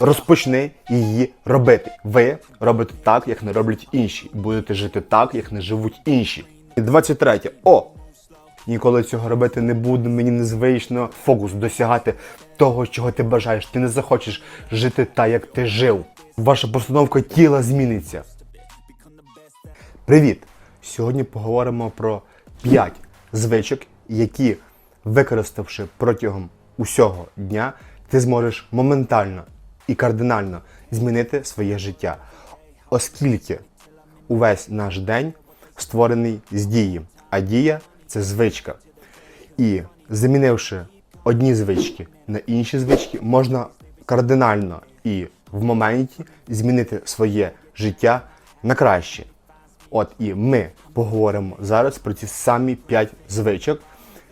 Розпочни її робити. Ви робите так, як не роблять інші. Будете жити так, як не живуть інші. І 23. О! Ніколи цього робити не буду, мені незвично фокус досягати того, чого ти бажаєш. Ти не захочеш жити так, як ти жив. Ваша постановка тіла зміниться. Привіт! Сьогодні поговоримо про 5 звичок, які, використавши протягом усього дня, ти зможеш моментально і кардинально змінити своє життя. Оскільки увесь наш день створений з дії, а дія це звичка. І замінивши одні звички на інші звички, можна кардинально і в моменті змінити своє життя на краще. От і ми поговоримо зараз про ці самі 5 звичок.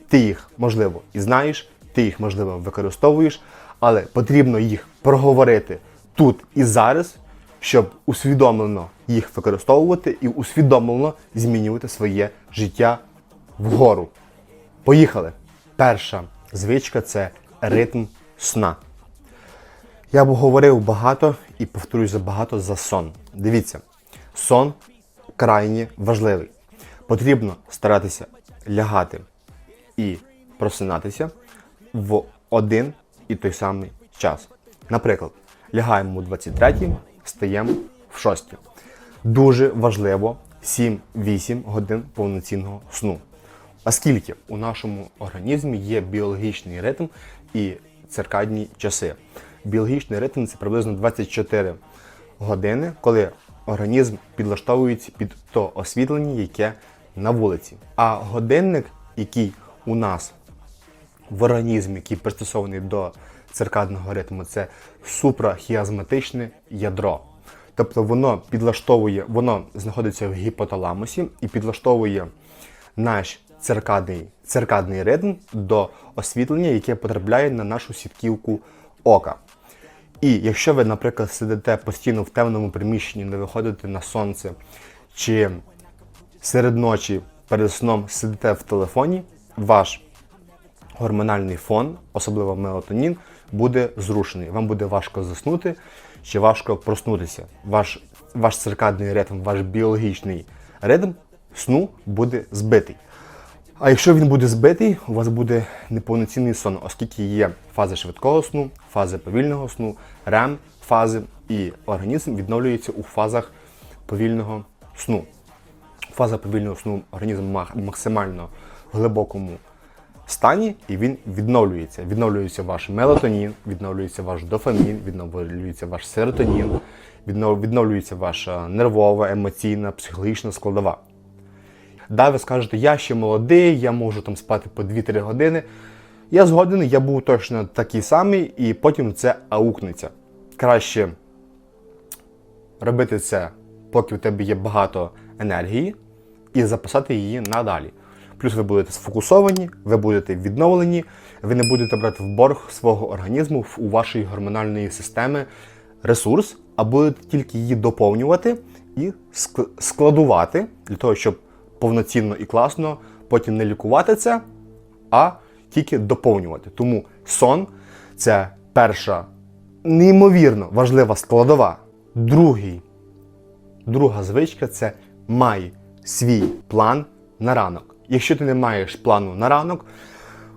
Ти їх, можливо, і знаєш, ти їх, можливо, використовуєш, але потрібно їх проговорити тут і зараз, щоб усвідомлено їх використовувати і усвідомлено змінювати своє життя вгору. Поїхали! Перша звичка це ритм сна. Я б говорив багато і повторюю за багато за сон. Дивіться, сон крайні важливий. Потрібно старатися лягати і просинатися в один і той самий час. Наприклад, лягаємо о 23, стаємо в 6. Дуже важливо 7-8 годин повноцінного сну. Оскільки у нашому організмі є біологічний ритм і циркадні часи. Біологічний ритм це приблизно 24 години, коли організм підлаштовується під то освітлення, яке на вулиці. А годинник, який у нас в організмі, який пристосований до циркадного ритму, це супрахіазматичне ядро. Тобто воно підлаштовує, воно знаходиться в гіпоталамусі і підлаштовує наш циркадний, циркадний ритм до освітлення, яке потрапляє на нашу сітківку ока. І якщо ви, наприклад, сидите постійно в темному приміщенні, не виходите на сонце, чи серед ночі перед сном сидите в телефоні, ваш гормональний фон, особливо мелатонін, буде зрушений. Вам буде важко заснути чи важко проснутися. Ваш, ваш циркадний ритм, ваш біологічний ритм сну буде збитий. А якщо він буде збитий, у вас буде неповноцінний сон, оскільки є фази швидкого сну, фази повільного сну, рем фази, і організм відновлюється у фазах повільного сну. Фаза повільного сну організм максимально глибокому стані, і він відновлюється. Відновлюється ваш мелатонін, відновлюється ваш дофамін, відновлюється ваш серотонін, відновлюється ваша нервова, емоційна, психологічна складова. Да, ви скажете, я ще молодий, я можу там спати по 2-3 години. Я згоден, я був точно такий самий, і потім це аукнеться. Краще робити це, поки в тебе є багато енергії, і записати її надалі. Плюс ви будете сфокусовані, ви будете відновлені, ви не будете брати в борг свого організму у вашої гормональної системи ресурс, а будете тільки її доповнювати і складувати для того, щоб повноцінно і класно потім не лікувати це, а тільки доповнювати. Тому сон це перша неймовірно важлива складова. Другий Друга звичка це май свій план на ранок. Якщо ти не маєш плану на ранок,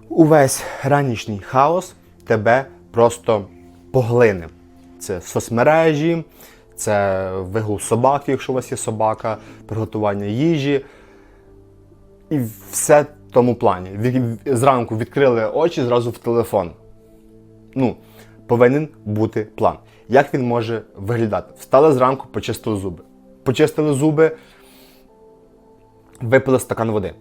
увесь ранішній хаос тебе просто поглине. Це соцмережі, це вигул собаки, якщо у вас є собака, приготування їжі. І все в тому плані. Зранку відкрили очі зразу в телефон. Ну, повинен бути план. Як він може виглядати? Встали зранку, почистили зуби. Почистили зуби, випили стакан води.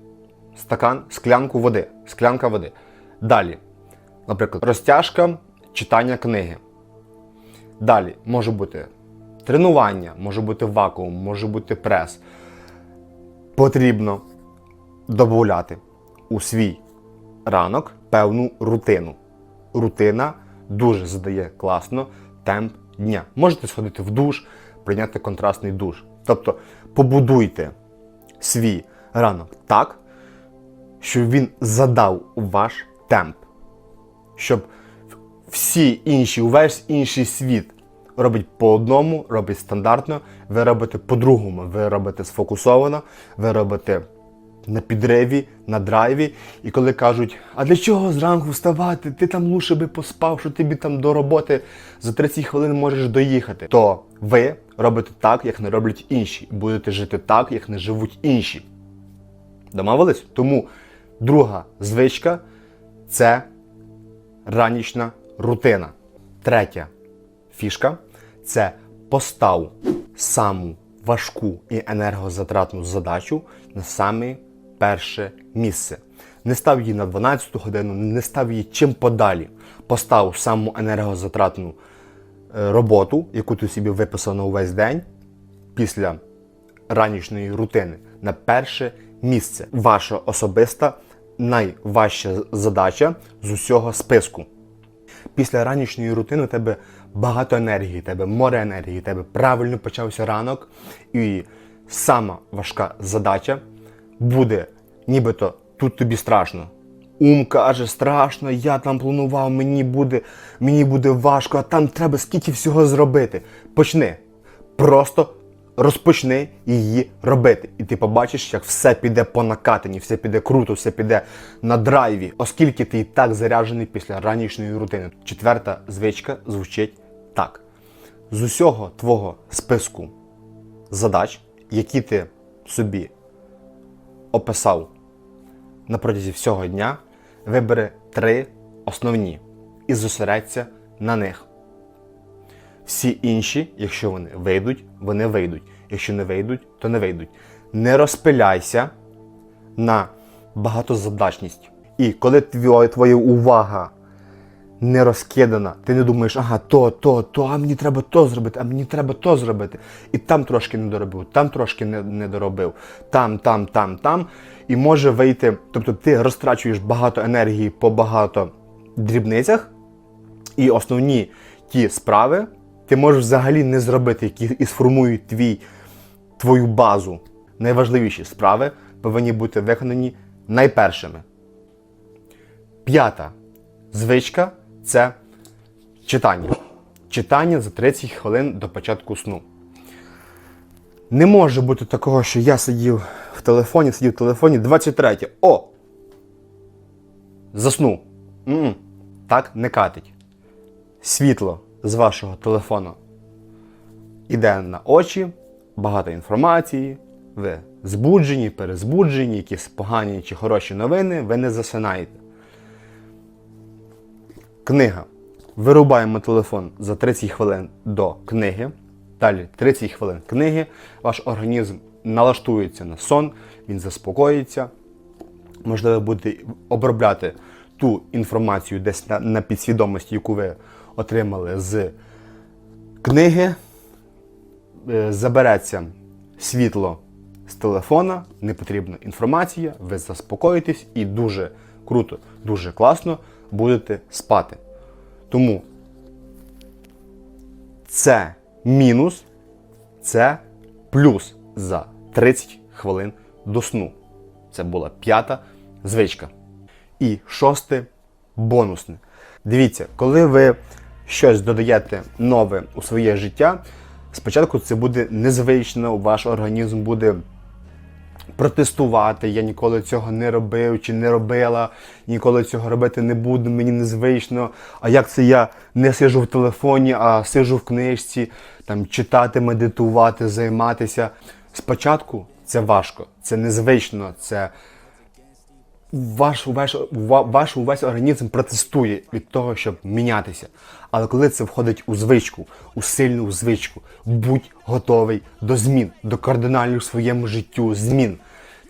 Стакан, склянку води. Склянка води. Далі, наприклад, розтяжка, читання книги. Далі може бути тренування, може бути вакуум, може бути прес. Потрібно додати у свій ранок певну рутину. Рутина дуже задає класно темп дня. Можете сходити в душ, прийняти контрастний душ. Тобто побудуйте свій ранок так, щоб він задав ваш темп, щоб всі інші, увесь інший світ робить по одному, робить стандартно, ви робите по-другому. Ви робите сфокусовано, ви робите на підриві, на драйві. І коли кажуть, а для чого зранку вставати? Ти там лучше би поспав, що тобі там до роботи за 30 хвилин можеш доїхати. То ви робите так, як не роблять інші, будете жити так, як не живуть інші. Домовились? Тому друга звичка це ранішна рутина. Третя фішка це постав саму важку і енергозатратну задачу на саме перше місце. Не став її на 12 годину, не став її чим подалі. Постав саму енергозатратну е, роботу, яку ти собі виписав на увесь день після ранішньої рутини на перше місце. Ваша особиста найважча задача з усього списку. Після ранішньої рутини у тебе багато енергії, тебе море енергії, тебе правильно почався ранок. І сама важка задача буде, нібито тут тобі страшно. Ум каже, страшно, я там планував, мені буде, мені буде важко, а там треба скільки всього зробити. Почни. Просто розпочни її робити. І ти побачиш, як все піде по накатанні, все піде круто, все піде на драйві, оскільки ти і так заряджений після ранішньої рутини. Четверта звичка звучить так: з усього твого списку задач, які ти собі описав на протязі всього дня, вибери три основні і зосередься на них. Всі інші, якщо вони вийдуть, вони вийдуть. Якщо не вийдуть, то не вийдуть. Не розпиляйся на багатозадачність. І коли твоя, увага не розкидана, ти не думаєш, ага, то, то, то, а мені треба то зробити, а мені треба то зробити. І там трошки не доробив, там трошки не, не доробив, там, там, там, там. І може вийти, тобто ти розтрачуєш багато енергії по багато дрібницях, і основні ті справи ти можеш взагалі не зробити, які і сформують твій, твою базу. Найважливіші справи повинні бути виконані найпершими. П'ята звичка це читання. Читання за 30 хвилин до початку сну. Не може бути такого, що я сидів в телефоні, сидів в телефоні 23. О! Засну. М-м. Так не катить. Світло з вашого телефону іде на очі, багато інформації, ви збуджені, перезбуджені, якісь погані чи хороші новини, ви не засинаєте. Книга. Вирубаємо телефон за 30 хвилин до книги. Далі 30 хвилин книги. Ваш організм налаштується на сон, він заспокоїться. Можливо, будете обробляти ту інформацію десь на, на підсвідомості, яку ви отримали з книги. Е, Забереться світло з телефона, не потрібна інформація, ви заспокоїтесь і дуже круто, дуже класно будете спати. Тому це мінус, це плюс за 30 хвилин до сну. Це була п'ята звичка. І шосте бонусне. Дивіться, коли ви щось додаєте нове у своє життя, спочатку це буде незвично, ваш організм буде протестувати. Я ніколи цього не робив чи не робила, ніколи цього робити не буду, мені незвично. А як це я не сижу в телефоні, а сижу в книжці, там читати, медитувати, займатися. Спочатку це важко, це незвично, це ваш, ва- ваш увесь організм протестує від того, щоб мінятися. Але коли це входить у звичку, у сильну звичку, будь готовий до змін, до кардинальних в своєму життю змін.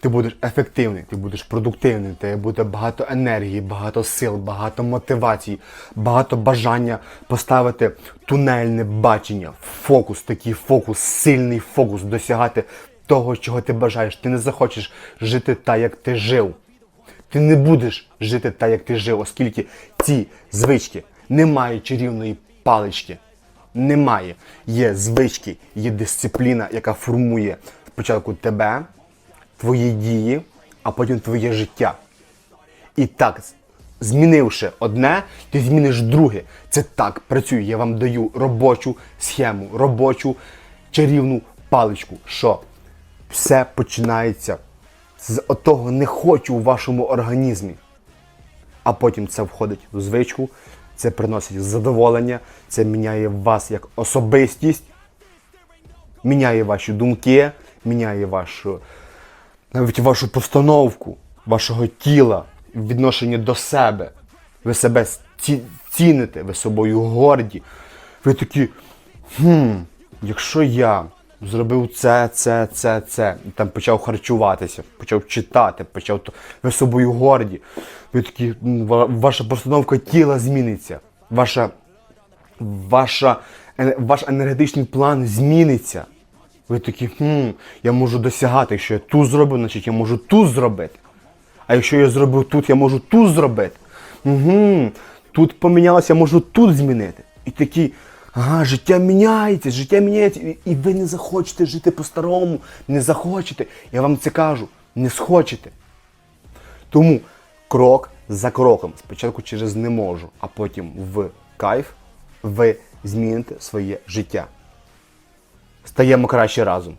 Ти будеш ефективний, ти будеш продуктивний, тебе буде багато енергії, багато сил, багато мотивації, багато бажання поставити тунельне бачення, фокус, такий фокус, сильний фокус, досягати того, чого ти бажаєш. Ти не захочеш жити так, як ти жив ти не будеш жити так, як ти жив, оскільки ці звички не мають чарівної палички. Немає. Є звички, є дисципліна, яка формує спочатку тебе, твої дії, а потім твоє життя. І так змінивши одне, ти зміниш друге. Це так працює. Я вам даю робочу схему, робочу чарівну паличку. Що все починається з отого не хочу у вашому організмі. А потім це входить в звичку, це приносить задоволення, це міняє вас як особистість, міняє ваші думки, міняє вашу, навіть вашу постановку, вашого тіла, відношення до себе. Ви себе ці- ціните, ви собою горді. Ви такі, хм, якщо я зробив це, це, це, це, і там почав харчуватися, почав читати, почав ви собою горді. Ви такі, ваша постановка тіла зміниться, ваша, ваша, ваш енергетичний план зміниться. Ви такі, хм, я можу досягати, якщо я ту зробив, значить я можу ту зробити. А якщо я зробив тут, я можу тут зробити. Угу. Тут помінялося, я можу тут змінити. І такі, ага, життя міняється, життя міняється. І, ви не захочете жити по-старому, не захочете. Я вам це кажу, не схочете. Тому крок за кроком, спочатку через не можу, а потім в кайф, ви зміните своє життя. Стаємо краще разом.